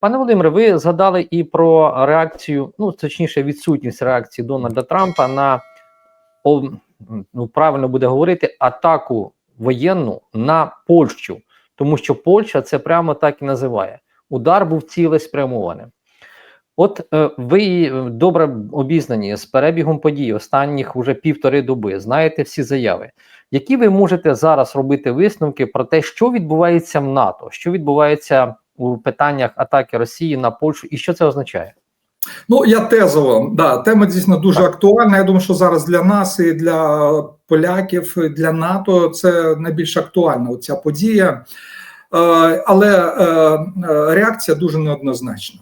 Пане Володимире, ви згадали і про реакцію, ну точніше, відсутність реакції Дональда Трампа на ну правильно буде говорити, атаку воєнну на Польщу, тому що Польща це прямо так і називає. Удар був цілеспрямованим. От е, ви е, добре обізнані з перебігом подій останніх уже півтори доби, знаєте всі заяви. Які ви можете зараз робити висновки про те, що відбувається в НАТО, що відбувається у питаннях атаки Росії на Польщу, і що це означає? Ну я тезово, да, тема дійсно дуже актуальна. Я думаю, що зараз для нас і для поляків, і для НАТО це найбільш актуальна ця подія, е, але е, реакція дуже неоднозначна.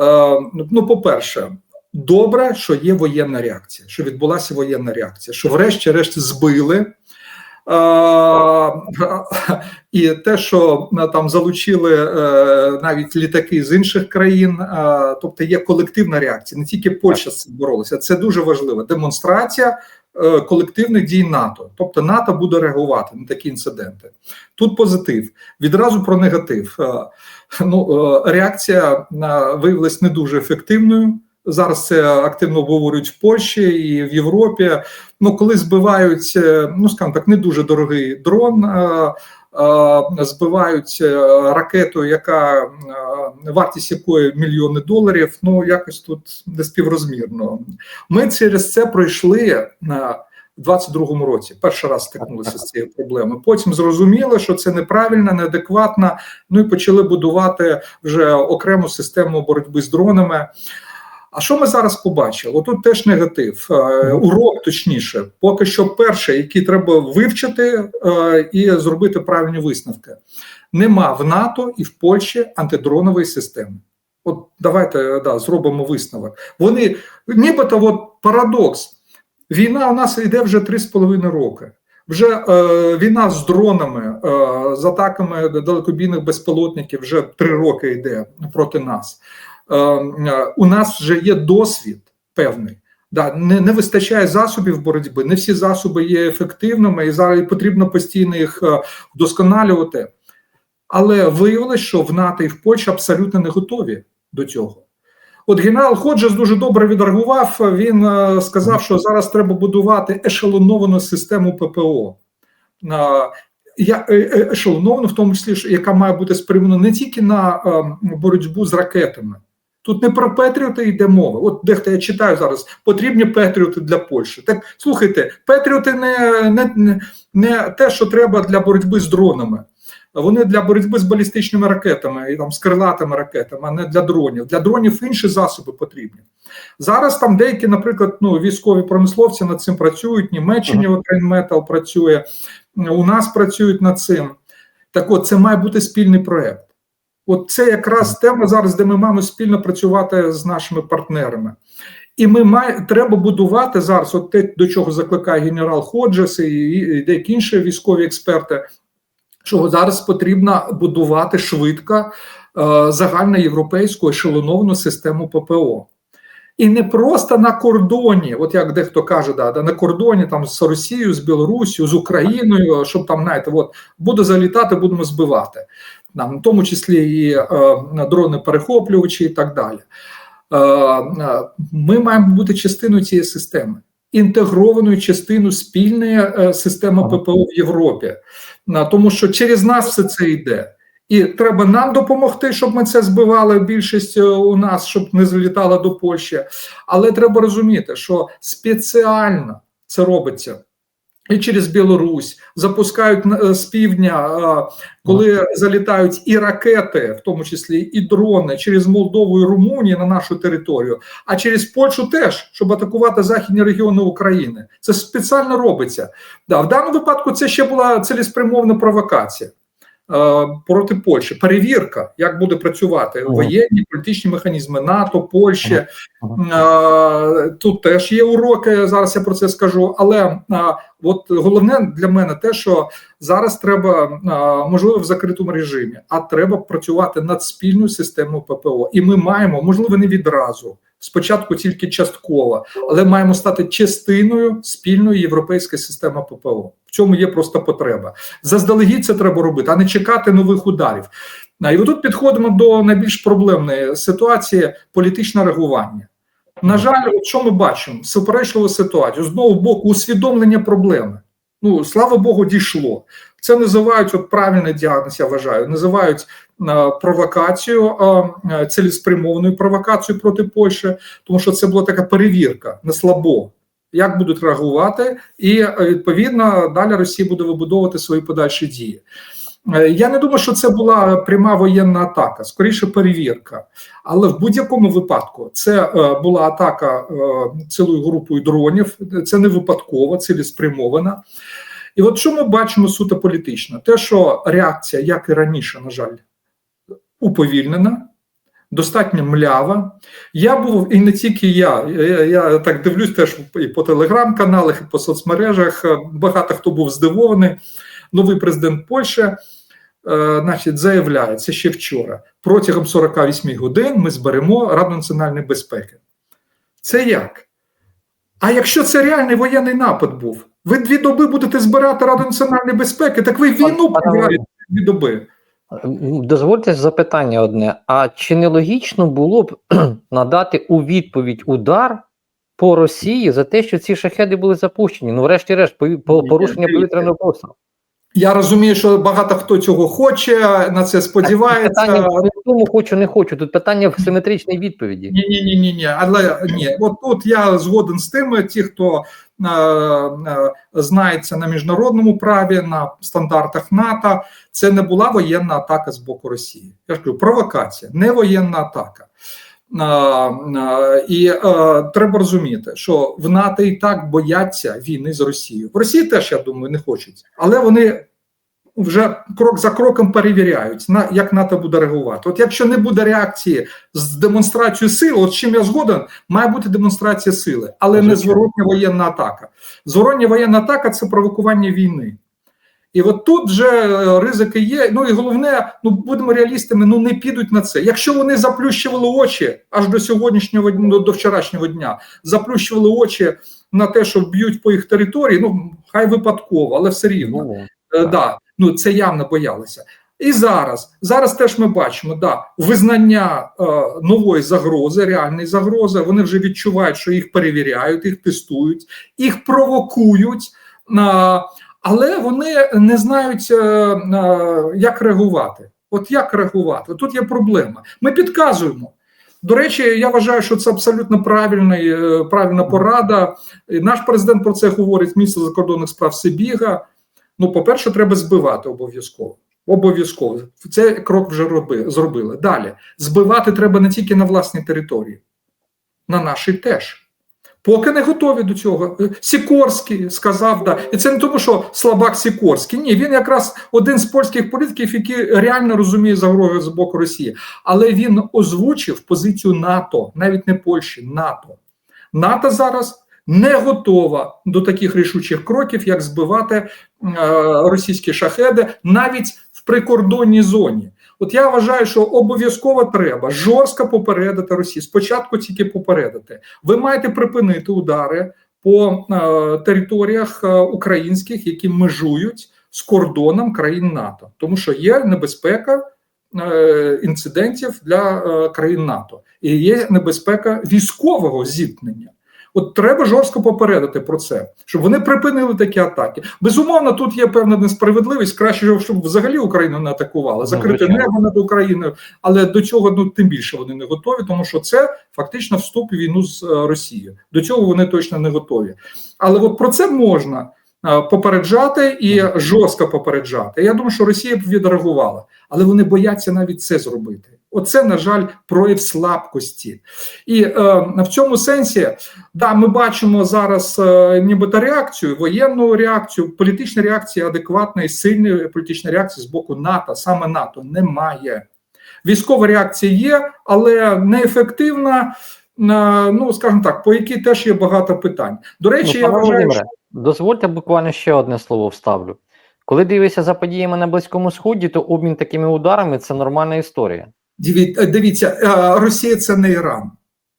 Е, ну, по-перше, добре, що є воєнна реакція, що відбулася воєнна реакція, що, врешті-решт, збили. Е, і те, що е, там залучили е, навіть літаки з інших країн, тобто є колективна реакція, не тільки Польща з цим боролася. Це дуже важливо. Демонстрація колективних дій НАТО, тобто НАТО буде реагувати на такі інциденти. Тут позитив. Відразу про негатив. Ну реакція виявилась не дуже ефективною. Зараз це активно обговорюють в Польщі і в Європі. Ну, коли збивають, ну скажімо так, не дуже дорогий дрон, а, а, збивають ракету, яка вартість якої мільйони доларів. Ну якось тут не співрозмірно. Ми через це пройшли на. У 22-му році перший раз стикнулися з цією проблемою. Потім зрозуміли, що це неправильно, неадекватно. Ну і почали будувати вже окрему систему боротьби з дронами. А що ми зараз побачили? Отут теж негатив, урок точніше, поки що перше, який треба вивчити і зробити правильні висновки. Нема в НАТО і в Польщі антидронової системи. От давайте да, зробимо висновок. Вони нібито от парадокс. Війна у нас йде вже 3,5 роки. Вже е, війна з дронами, е, з атаками далекобійних безпілотників вже 3 роки йде проти нас. У нас вже є досвід певний. Да, не не вистачає засобів боротьби, не всі засоби є ефективними, і зараз потрібно постійно їх вдосконалювати. Але виявилось, що в НАТО і в Польщі абсолютно не готові до цього. От генерал Ходжес дуже добре відреагував. Він сказав, що зараз треба будувати ешелоновану систему ППО. Я ешелоновану, в тому числі, яка має бути спрямована не тільки на боротьбу з ракетами. Тут не про Петріоти йде мова. От дехто я читаю зараз, потрібні Петріоти для Польщі. Так слухайте, Петріоти не, не, не, не те, що треба для боротьби з дронами. Вони для боротьби з балістичними ракетами і там з крилатими ракетами, а не для дронів. Для дронів інші засоби потрібні. Зараз там деякі, наприклад, ну, військові промисловці над цим працюють. Німеччині Метал працює, у нас працюють над цим. Так от це має бути спільний проект. От це якраз тема зараз, де ми маємо спільно працювати з нашими партнерами. І ми має, треба будувати зараз, от те, до чого закликає генерал Ходжес і, і деякі інші військові експерти, що зараз потрібно будувати швидко е, загальноєвропейську ешелоновану систему ППО. І не просто на кордоні, от як дехто каже, да, на кордоні там з Росією, з Білорусією, з Україною, щоб там знаєте, от буде залітати, будемо збивати, в тому числі і е, дрони перехоплювачі і так далі. Е, ми маємо бути частиною цієї системи, інтегрованою частиною спільної е, системи ППО в Європі, е, тому що через нас все це йде. І треба нам допомогти, щоб ми це збивали. Більшість у нас, щоб не залітала до Польщі. Але треба розуміти, що спеціально це робиться і через Білорусь запускають з півдня, коли залітають і ракети, в тому числі і дрони через Молдову і Румунію на нашу територію, а через Польщу теж, щоб атакувати західні регіони України. Це спеціально робиться. Да, В даному випадку це ще була цілеспрямована провокація. Проти Польщі перевірка, як буде працювати воєнні політичні механізми НАТО, Польщі. Тут теж є уроки. Зараз я про це скажу. Але от головне для мене те, що зараз треба можливо в закритому режимі, а треба працювати над спільною системою ППО. І ми маємо, можливо, не відразу. Спочатку тільки частково, але маємо стати частиною спільної європейської системи ППО. В цьому є просто потреба. Заздалегідь це треба робити, а не чекати нових ударів. І тут підходимо до найбільш проблемної ситуації політичне реагування. На жаль, що ми бачимо? Суперечливу ситуацію. З одного боку, усвідомлення проблеми. Ну, слава Богу, дійшло. Це називають от правильний діагноз, я вважаю. Називають е, провокацію, е, е, цілеспрямованою провокацією проти Польщі, тому що це була така перевірка на слабо. Як будуть реагувати, і відповідно далі Росія буде вибудовувати свої подальші дії. Я не думаю, що це була пряма воєнна атака, скоріше перевірка. Але в будь-якому випадку це була атака цілою групою дронів. Це не випадково, цілеспрямована. І от що ми бачимо суто політично? Те, що реакція, як і раніше, на жаль, уповільнена, достатньо млява. Я був і не тільки я. Я, я так дивлюсь теж і по телеграм-каналах, і по соцмережах. е, Багато хто був здивований. Новий президент Польщі. е, Значить, заявляє це ще вчора. Протягом 48 годин ми зберемо Раду національної безпеки. Це як? А якщо це реальний воєнний напад був, ви дві доби будете збирати Раду національної безпеки, так ви війну програєте дві доби. Дозвольте запитання одне: а чи не логічно було б надати у відповідь удар по Росії за те, що ці шахеди були запущені? Ну, врешті-решт, порушення повітряного простору. Я розумію, що багато хто цього хоче, на це сподівається. Питання в тому хочу, не хочу. Тут питання в симетричній відповіді. Ні, ні, ні, ні, ні. Але ні, от тут я згоден з тими, ті, хто е, е, знається на міжнародному праві, на стандартах НАТО, це не була воєнна атака з боку Росії. Я ж кажу, провокація, не воєнна атака. І е, треба розуміти, що в НАТО і так бояться війни з Росією. В Росії теж, я думаю, не хочуть, але вони вже крок за кроком перевіряють, на як НАТО буде реагувати. От якщо не буде реакції з демонстрацією сили, от чим я згоден, має бути демонстрація сили, але не Звичайно. зворотня воєнна атака. Зворотня воєнна атака це провокування війни. І от тут вже е, ризики є. Ну і головне, ну будемо реалістами, ну не підуть на це. Якщо вони заплющували очі аж до сьогоднішнього до вчорашнього дня, заплющували очі на те, що б'ють по їх території, ну хай випадково, але все рівно. Ну, Е, да, ну це явно боялися. І зараз, зараз теж ми бачимо да, визнання е, нової загрози, реальної загрози. Вони вже відчувають, що їх перевіряють, їх тестують, їх провокують, е, але вони не знають, е, е, як реагувати. От як реагувати? Тут є проблема. Ми підказуємо. До речі, я вважаю, що це абсолютно правильний, е, правильна порада. І Наш президент про це говорить. Міністр закордонних справ Сибіга. Ну, по-перше, треба збивати обов'язково. Обов'язково. Це крок вже роби, зробили. Далі. Збивати треба не тільки на власній території, на нашій теж. Поки не готові до цього. Е, Сікорський сказав, да. і це не тому, що слабак Сікорський. Ні, він якраз один з польських політиків, який реально розуміє загрозу з боку Росії. Але він озвучив позицію НАТО, навіть не Польщі, НАТО. НАТО зараз не готова до таких рішучих кроків, як збивати е, російські шахеди навіть в прикордонній зоні. От я вважаю, що обов'язково треба жорстко попередити Росію. Спочатку тільки попередити. Ви маєте припинити удари по е, територіях е, українських, які межують з кордоном країн НАТО, тому що є небезпека е, інцидентів для е, країн НАТО і є небезпека військового зіткнення. От треба жорстко попередити про це, щоб вони припинили такі атаки. Безумовно, тут є певна несправедливість. Краще, щоб взагалі Україну не атакували, закрити звичайно. небо над Україною. Але до цього ну тим більше вони не готові, тому що це фактично вступ у війну з е, Росією. До цього вони точно не готові. Але от про це можна е, попереджати і жорстко попереджати. Я думаю, що Росія б відреагувала, але вони бояться навіть це зробити. Оце, на жаль, прояв слабкості. І е, в цьому сенсі, да, ми бачимо зараз е, нібито реакцію, воєнну реакцію, політична реакція адекватної, сильної політичної реакції з боку НАТО, саме НАТО немає. Військова реакція є, але неефективна. е, Ну, скажімо так, по якій теж є багато питань. До речі, ну, я вважаю, Володимире, дозвольте буквально ще одне слово вставлю. Коли дивишся за подіями на Близькому Сході, то обмін такими ударами це нормальна історія. Е, Дивіться, е, Росія це не Іран,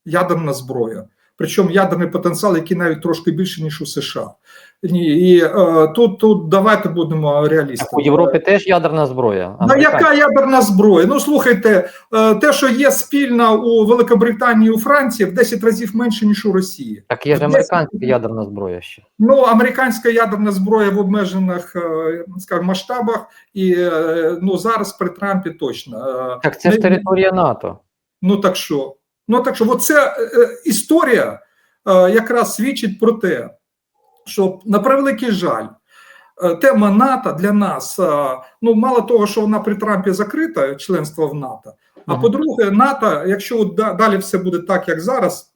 ядерна зброя. Причому ядерний потенціал, який навіть трошки більше, ніж у США. Ні, і е, тут, тут давайте будемо реалістами. у Європі теж ядерна зброя. Ну, яка ядерна зброя? Ну слухайте, е, те, що є спільна у Великобританії і у Франції, в 10 разів менше ніж у Росії. Так є ж американська ядерна зброя ще. Ну, американська ядерна зброя в обмежених е, скажімо, масштабах, і е, ну зараз при Трампі точно. Е, Так це ж територія НАТО. Ну так що? Ну так що, оце е, історія е, якраз свідчить про те, що на превеликий жаль. е, Тема НАТО для нас, е, ну мало того, що вона при Трампі закрита, членство в НАТО. А по-друге, НАТО, якщо далі все буде так, як зараз,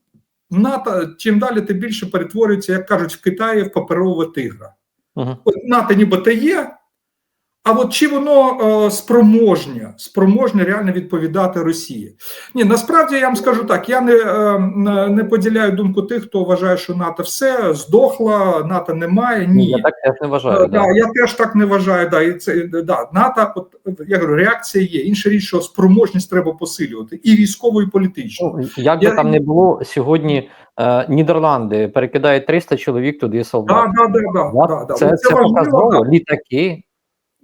НАТО чим далі, тим більше перетворюється, як кажуть, в Китаї в паперового тигра. Угу. От НАТО нібито є, а от чи воно е, спроможне, спроможне реально відповідати Росії? Ні, насправді я вам скажу так: я не, е, не- не поділяю думку тих, хто вважає, що НАТО все здохла, НАТО немає. Ні, Я так теж не вважаю. Е, да. да, я теж так не вважаю. Да, і це да, НАТО, от я говорю, реакція є. Інша річ, що спроможність треба посилювати і військово, і політично. Ну, як би Я- там не було, сьогодні е, Нідерланди перекидають 300 чоловік туди солдат. Да, да, да, да, Да, да, да. це, От це важливо, показово, да. літаки.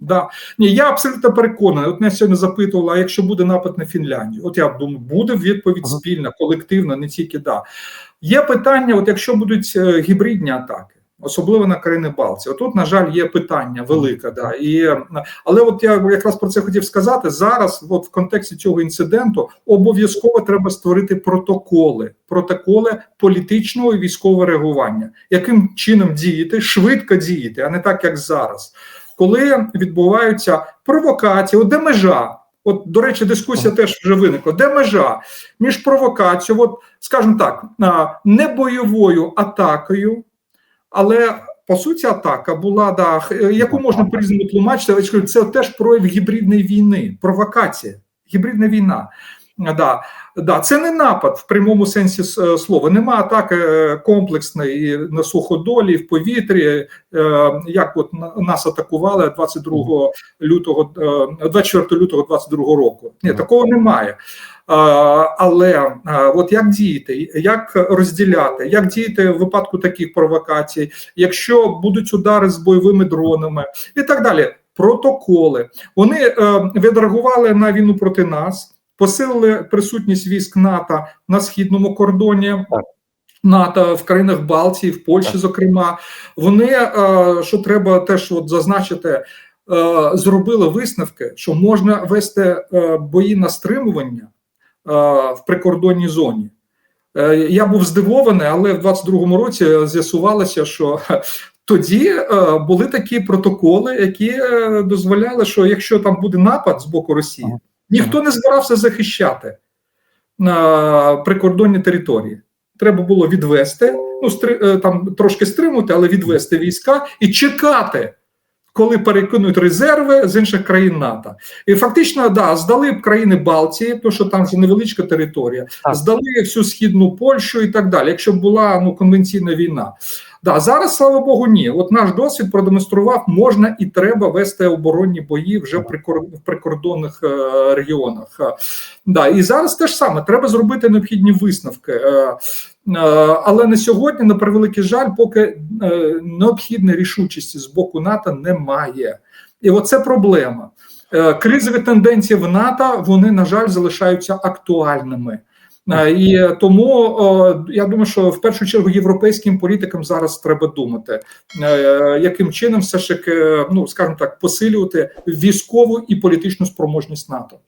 Да. Ні, я абсолютно переконаний. От мене сьогодні запитували, а якщо буде напад на Фінляндію? От я думаю, буде відповідь спільна, колективна, не тільки да. Є питання: от якщо будуть е, гібридні атаки, особливо на країни Балтії, отут, на жаль, є питання велике. Да. І, е, але от я якраз про це хотів сказати. Зараз, от в контексті цього інциденту, обов'язково треба створити протоколи, протоколи політичного і військового реагування, яким чином діяти, швидко діяти, а не так, як зараз коли відбуваються провокації, от де межа? От, до речі, дискусія теж вже виникла. Де межа між провокацією, от, скажімо так, не бойовою атакою, але по суті атака була, да, е, яку можна тлумачити, але я ж кажу, це теж прояв гібридної війни, провокація, гібридна війна. Да, да, це не напад в прямому сенсі е, слова. Нема атаки е, комплексної на суходолі, в повітрі, е, як от на- нас атакували 22 лютого, е, 24 лютого 22 року. Ні, такого немає. Але от як діяти, як розділяти, як діяти в випадку таких провокацій, якщо будуть удари з бойовими дронами і так далі. Протоколи вони відреагували на війну проти нас, посилили присутність військ НАТО на східному кордоні. НАТО в країнах Балтії, в Польщі, Так. зокрема, вони е, що треба теж от зазначити, е, зробили висновки, що можна вести е, бої на стримування в прикордонній зоні. Я був здивований, але в 22-му році з'ясувалося, що тоді були такі протоколи, які дозволяли, що якщо там буде напад з боку Росії. Ніхто не збирався захищати на прикордонні території. Треба було відвести, ну стри, е, там трошки стримувати, але відвести війська і чекати, коли перекинуть резерви з інших країн НАТО. І фактично, да, здали б країни Балтії, тому що там же невеличка територія, Так. здали всю східну Польщу і так далі, якщо б була ну конвенційна війна. Да, зараз, слава Богу, ні. От наш досвід продемонстрував, можна і треба вести оборонні бої вже в прикордонних е, регіонах. Е, Да, і зараз те ж саме треба зробити необхідні висновки. Е, але на сьогодні, на превеликий жаль, поки необхідної рішучості з боку НАТО немає. І оце проблема. Кризові тенденції в НАТО вони, на жаль, залишаються актуальними. Е, І тому е, я думаю, що в першу чергу європейським політикам зараз треба думати, е, яким чином все ж таки, ну скажімо так, посилювати військову і політичну спроможність НАТО.